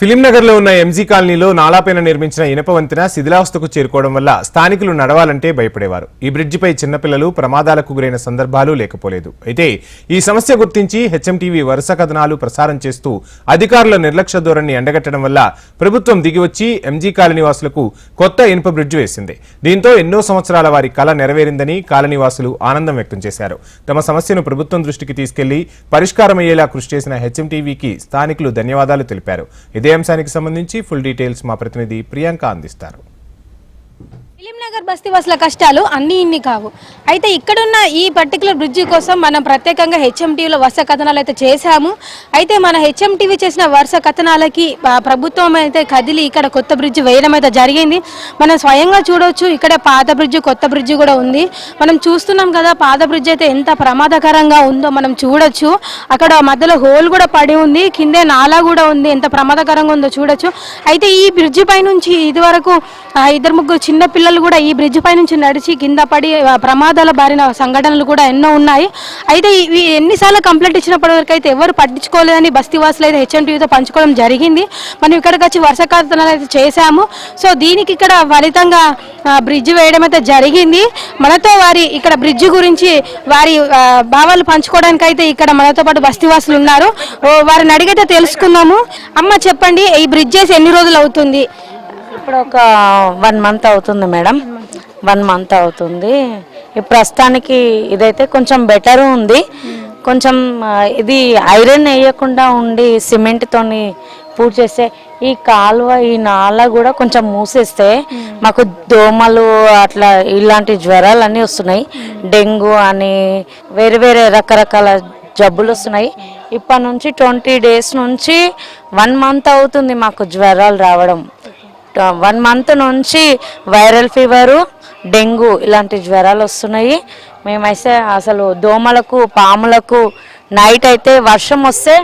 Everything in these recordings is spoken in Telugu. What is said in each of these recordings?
ఫిలింనగర్లో ఉన్న ఎంజీ కాలనీలో నాలాపైన నిర్మించిన ఇనప వంతెన శిథిలావస్థకు చేరుకోవడం వల్ల స్థానికులు నడవాలంటే భయపడేవారు. ఈ బ్రిడ్జిపై చిన్నపిల్లలు ప్రమాదాలకు గురైన సందర్భాలు లేకపోలేదు. అయితే ఈ సమస్య గుర్తించి హెచ్ఎంటీవీ వరుస కథనాలు ప్రసారం చేస్తూ అధికారుల నిర్లక్ష్య ధోరణి ఎండగట్టడం వల్ల ప్రభుత్వం దిగివచ్చి ఎంజీ కాలనీ వాసులకు కొత్త ఇనుప బ్రిడ్జి వేసింది. దీంతో ఎన్నో సంవత్సరాల వారి కళ నెరవేరిందని కాలనీవాసులు ఆనందం వ్యక్తం చేశారు. తమ సమస్యను ప్రభుత్వం దృష్టికి తీసుకెళ్ళి పరిష్కారమయ్యేలా కృషి చేసిన హెచ్ఎంటీవీకి స్థానికులు ధన్యవాదాలు తెలిపారు. ఇదే ఇదే అంశానికి సంబంధించి ఫుల్ డీటెయిల్స్ మా ప్రతినిధి ప్రియాంక అందిస్తారు ఫిలింనగర్ బస్తీవాసుల కష్టాలు అన్ని ఇన్ని కావు. అయితే ఇక్కడున్న ఈ పర్టికులర్ బ్రిడ్జి కోసం మనం ప్రత్యేకంగా హెచ్ఎంటీవీలో వర్ష కథనాలు అయితే చేశాము. అయితే మన హెచ్ఎంటీవీ చేసిన వరుస కథనాలకి ప్రభుత్వం అయితే కదిలి ఇక్కడ కొత్త బ్రిడ్జి వేయడం అయితే జరిగింది. మనం స్వయంగా చూడొచ్చు ఇక్కడ పాత బ్రిడ్జి కొత్త బ్రిడ్జి కూడా ఉంది. మనం చూస్తున్నాం కదా పాత బ్రిడ్జి అయితే ఎంత ప్రమాదకరంగా ఉందో మనం చూడొచ్చు. అక్కడ మధ్యలో హోల్ కూడా పడి ఉంది కిందే నాలా కూడా ఉంది ఎంత ప్రమాదకరంగా ఉందో చూడొచ్చు. అయితే ఈ బ్రిడ్జి పై నుంచి ఇదివరకు వరకు ఇద్దరు ముగ్గురు చిన్న పిల్లలు కూడా ఈ బ్రిడ్జి పై నుంచి నడిచి కింద పడి ప్రమాదాల బారిన సంఘటనలు కూడా ఎన్నో ఉన్నాయి. అయితే ఇవి ఎన్నిసార్లు కంప్లైంట్ ఇచ్చినప్పటి వరకు అయితే ఎవరు పట్టించుకోలేదని బస్తీవాసులు అయితే హెచ్ఎంటీవీతో పంచుకోవడం జరిగింది. మనం ఇక్కడికి వచ్చి వర్షకార్థనాలు అయితే చేశాము. సో దీనికి ఇక్కడ ఫలితంగా బ్రిడ్జ్ వేయడం అయితే జరిగింది. మనతో వారి ఇక్కడ బ్రిడ్జి గురించి వారి భావాలు పంచుకోవడానికి అయితే ఇక్కడ మనతో పాటు బస్తీవాసులు ఉన్నారు. వారిని అడిగితే తెలుసుకుందాము. అమ్మ చెప్పండి ఈ బ్రిడ్జ్ చేసి ఎన్ని రోజులు అవుతుంది? ఇప్పుడు ఒక వన్ మంత్ అవుతుంది మేడం వన్ మంత్ అవుతుంది. ప్రస్తుతానికి ఇదైతే కొంచెం బెటర్ ఉంది. కొంచెం ఇది ఐరన్ వేయకుండా ఉండి సిమెంట్తోని పూర్తి చేస్తే ఈ కాలువ ఈ నాల కూడా కొంచెం మూసేస్తే మాకు దోమలు అట్లా ఇలాంటి జ్వరాలు అన్నీ వస్తున్నాయి. డెంగ్యూ అని వేరే వేరే రకరకాల జబ్బులు వస్తున్నాయి. ఇప్పటి నుంచి ట్వంటీ డేస్ నుంచి వన్ మంత్ అవుతుంది మాకు జ్వరాలు రావడం. వన్ మంత్ నుంచి వైరల్ ఫీవరు డెంగ్యూ ఇలాంటి జ్వరాలు వస్తున్నాయి. మేమైతే అసలు దోమలకు పాములకు నైట్ అయితే వర్షం వస్తే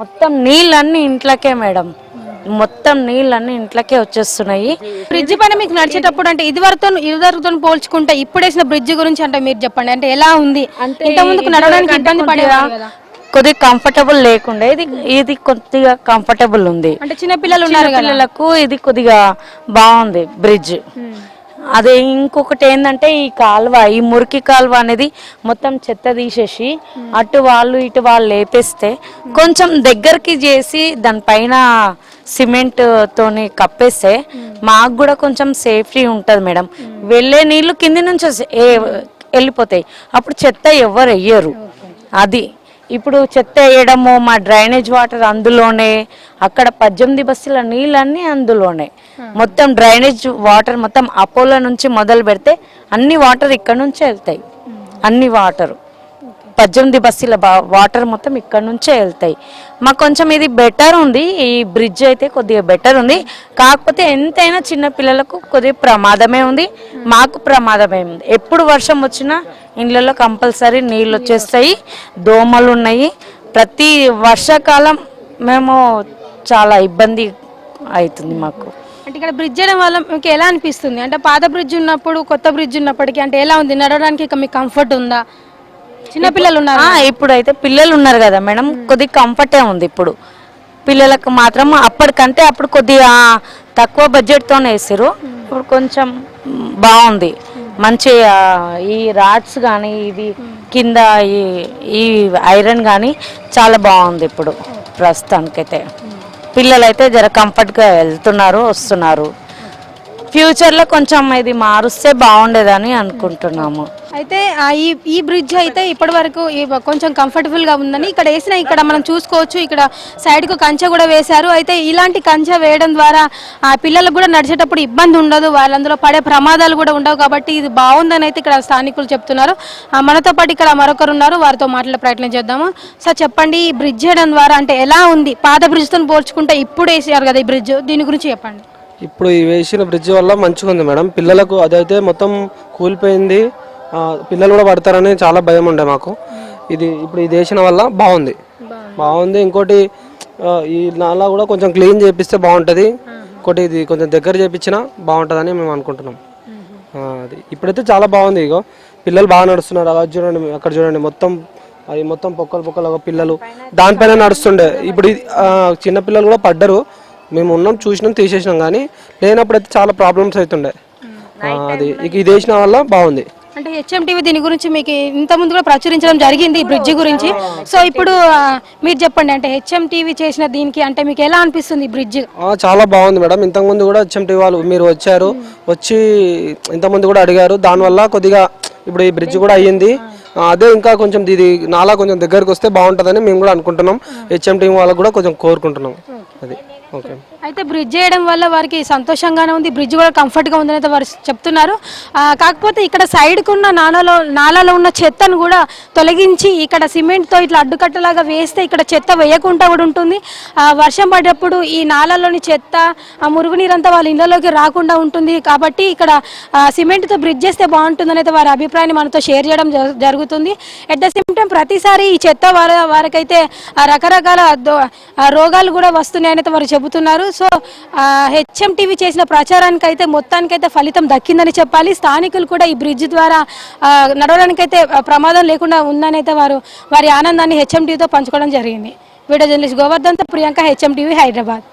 మొత్తం నీళ్ళన్నీ ఇంట్లోకే మేడం. మొత్తం నీళ్ళన్నీ ఇంట్లోకే వచ్చేస్తున్నాయి. బ్రిడ్జి పైన మీకు నడిచేటప్పుడు అంటే ఇది వరతో ఇది వరకుతో పోల్చుకుంటే ఇప్పుడు వేసిన బ్రిడ్జి గురించి అంటే మీరు చెప్పండి. అంటే ఎలా ఉంది? అంటే ఇంత ముందుకు నడవడానికి ఇబ్బంది పడేవారు కదా. కొద్దిగా కంఫర్టబుల్ లేకుండే. ఇది ఇది కొద్దిగా కంఫర్టబుల్ ఉంది. అంటే చిన్న పిల్లలు ఉన్నారు పిల్లలకు ఇది కొద్దిగా బాగుంది బ్రిడ్జ్ అదే ఇంకొకటి ఏంటంటే ఈ కాలువ ఈ మురికి కాలువ అనేది మొత్తం చెత్త తీసేసి అటు వాళ్ళు ఇటు వాళ్ళు లేపేస్తే కొంచెం దగ్గరికి చేసి దానిపైన సిమెంట్ తోని కప్పేస్తే మాకు కూడా కొంచెం సేఫ్టీ ఉంటుంది మేడం. వెళ్ళే నీళ్ళు కింది నుంచి వెళ్ళిపోతాయి. అప్పుడు చెత్త ఎవరు వెయ్యరు అది. ఇప్పుడు చెత్త వేయడము మా డ్రైనేజ్ వాటర్ అందులోనే అక్కడ పద్దెనిమిది బస్సుల నీళ్ళన్నీ అందులోనే. మొత్తం డ్రైనేజ్ వాటర్ మొత్తం అపోలో నుంచి మొదలు పెడితే అన్ని వాటర్ ఇక్కడ నుంచే వెళ్తాయి. అన్ని వాటర్. పద్దెనిమిది బస్సుల బా- వాటర్ మొత్తం ఇక్కడ నుంచే వెళ్తాయి. మాకు కొంచెం ఇది బెటర్ ఉంది. ఈ బ్రిడ్జ్ అయితే కొద్దిగా బెటర్ ఉంది. కాకపోతే ఎంతైనా చిన్న పిల్లలకు కొద్దిగా ప్రమాదమే ఉంది. మాకు ప్రమాదమే ఉంది. ఎప్పుడు వర్షం వచ్చినా ఇండ్లలో కంపల్సరీ నీళ్ళు వచ్చేస్తాయి. దోమలు ఉన్నాయి. ప్రతి వర్షాకాలం మేము చాలా ఇబ్బంది అవుతుంది మాకు. అంటే ఇక్కడ బ్రిడ్జ్ చేయడం వల్ల మీకు ఎలా అనిపిస్తుంది? అంటే పాత బ్రిడ్జ్ ఉన్నప్పుడు కొత్త బ్రిడ్జ్ ఉన్నప్పటికీ అంటే ఎలా ఉంది? నడవడానికి ఇక మీకు కంఫర్ట్ ఉందా? చిన్న పిల్లలు ఉన్నారు ఇప్పుడు అయితే పిల్లలు ఉన్నారు కదా మేడం. కొద్దిగా కంఫర్టే ఉంది ఇప్పుడు. పిల్లలకు మాత్రం అప్పటికంటే అప్పుడు కొద్దిగా తక్కువ బడ్జెట్తోనే వేసారు ఇప్పుడు కొంచెం బాగుంది. మంచి ఈ రాడ్స్ కానీ ఇది కింద ఈ ఈ ఐరన్ కానీ చాలా బాగుంది ఇప్పుడు ప్రస్తుతానికైతే. పిల్లలైతే జర కంఫర్ట్గా వెళ్తున్నారు వస్తున్నారు. ఫ్యూచర్లో కొంచెం ఇది మారుస్తే బాగుండేదని అనుకుంటున్నాము. అయితే ఆ ఈ ఈ బ్రిడ్జ్ అయితే ఇప్పటి వరకు కొంచెం కంఫర్టబుల్గా ఉందని ఇక్కడ వేసిన ఇక్కడ మనం చూసుకోవచ్చు. ఇక్కడ సైడ్కు కంచె కూడా వేశారు. అయితే ఇలాంటి కంచె వేయడం ద్వారా ఆ పిల్లలకు కూడా నడిచేటప్పుడు ఇబ్బంది ఉండదు. వాళ్ళందులో పడే ప్రమాదాలు కూడా ఉండవు కాబట్టి ఇది బాగుందని అయితే ఇక్కడ స్థానికులు చెప్తున్నారు. ఆ, మనతో పాటు ఇక్కడ మరొకరు ఉన్నారు. వారితో మాట్లాడే ప్రయత్నం చేద్దాము. సార్ చెప్పండి ఈ బ్రిడ్జ్ చేయడం ద్వారా అంటే ఎలా ఉంది? పాత బ్రిడ్జ్తో పోల్చుకుంటే ఇప్పుడు వేసారు కదా ఈ బ్రిడ్జ్ దీని గురించి చెప్పండి. ఇప్పుడు ఈ వేసిన బ్రిడ్జ్ వల్ల మంచిగా ఉంది మేడం. పిల్లలకు అదైతే మొత్తం కూలిపోయింది. పిల్లలు కూడా పడతారని చాలా భయం ఉండే మాకు. ఇది ఇప్పుడు ఇది వేసిన వల్ల బాగుంది. బాగుంది. ఇంకోటి ఈ నాలా కూడా కొంచెం క్లీన్ చేపిస్తే బాగుంటుంది. ఇంకోటి ఇది కొంచెం దగ్గర చేపించినా బాగుంటుందని మేము అనుకుంటున్నాం. అది ఇప్పుడైతే చాలా బాగుంది ఇగో. పిల్లలు బాగా నడుస్తున్నారు. అలా చూడండి అక్కడ చూడండి. మొత్తం అది మొత్తం పొక్కలు పొక్కలు పిల్లలు దానిపైన నడుస్తుండే. ఇప్పుడు ఇది, ఆ, చిన్న పిల్లలు కూడా పడ్డరు. మేము ఉన్నాం చూసినాం తీసేసినాం కానీ లేనప్పుడు అయితే చాలా ప్రాబ్లమ్స్ అవుతుండే ఆ, అది ఇక ఇది వేసిన వల్ల బాగుంది. అంటే హెచ్ఎం టీవీ దీని గురించి మీకు ఇంత ముందు కూడా ప్రచురించడం జరిగింది ఈ బ్రిడ్జి గురించి. సో ఇప్పుడు మీరు చెప్పండి అంటే హెచ్ఎం టీవీ చేసిన దీనికి అంటే మీకు ఎలా అనిపిస్తుంది ఈ బ్రిడ్జ్ చాలా బాగుంది మేడం. ఇంతకుముందు కూడా హెచ్ఎంటీ వాళ్ళు మీరు వచ్చారు వచ్చి ఇంతకుముందు కూడా అడిగారు. దానివల్ల కొద్దిగా ఇప్పుడు ఈ బ్రిడ్జ్ కూడా అయ్యింది. ఆ, అదే ఇంకా కొంచెం ఇది నాలా కొంచెం దగ్గరకు వస్తే బాగుంటుందని మేము కూడా అనుకుంటున్నాం. హెచ్ఎంటీ వాళ్ళకు కూడా కొంచెం కోరుకుంటున్నాం. అది. Okay. అయితే బ్రిడ్జ్ చేయడం వల్ల వారికి సంతోషంగానే ఉంది. బ్రిడ్జ్ కూడా కంఫర్ట్గా ఉందని అయితే వారు చెప్తున్నారు. కాకపోతే ఇక్కడ సైడ్కు ఉన్న నాలలో నాలలో ఉన్న చెత్తను కూడా తొలగించి ఇక్కడ సిమెంట్తో ఇట్లా అడ్డుకట్టలాగా వేస్తే ఇక్కడ చెత్త వేయకుండా కూడా ఉంటుంది. వర్షం పడ్డప్పుడు ఈ నాలలోని చెత్త ఆ మురుగునీరంతా వాళ్ళ ఇళ్ళలోకి రాకుండా ఉంటుంది. కాబట్టి ఇక్కడ సిమెంట్తో బ్రిడ్జ్ చేస్తే బాగుంటుందని అయితే వారి అభిప్రాయాన్ని మనతో షేర్ చేయడం జరుగుతుంది. అట్ ద సేమ్ టైం ప్రతిసారి ఈ చెత్త వారి వారికైతే రకరకాల దో- రోగాలు కూడా వస్తున్నాయని అయితే వారు చెబుతున్నారు. సో హెచ్ఎం టీవీ చేసిన ప్రచారానికి అయితే మొత్తానికైతే ఫలితం దక్కిందని చెప్పాలి. స్థానికులు కూడా ఈ బ్రిడ్జ్ ద్వారా నడవడానికైతే ప్రమాదం లేకుండా ఉందని అయితే వారు వారి ఆనందాన్ని హెచ్ఎం టీవీతో పంచుకోవడం జరిగింది. వీడియో జర్నలిస్ట్ గోవర్ధన్తో ప్రియాంక హెచ్ఎం టీవీ హైదరాబాద్.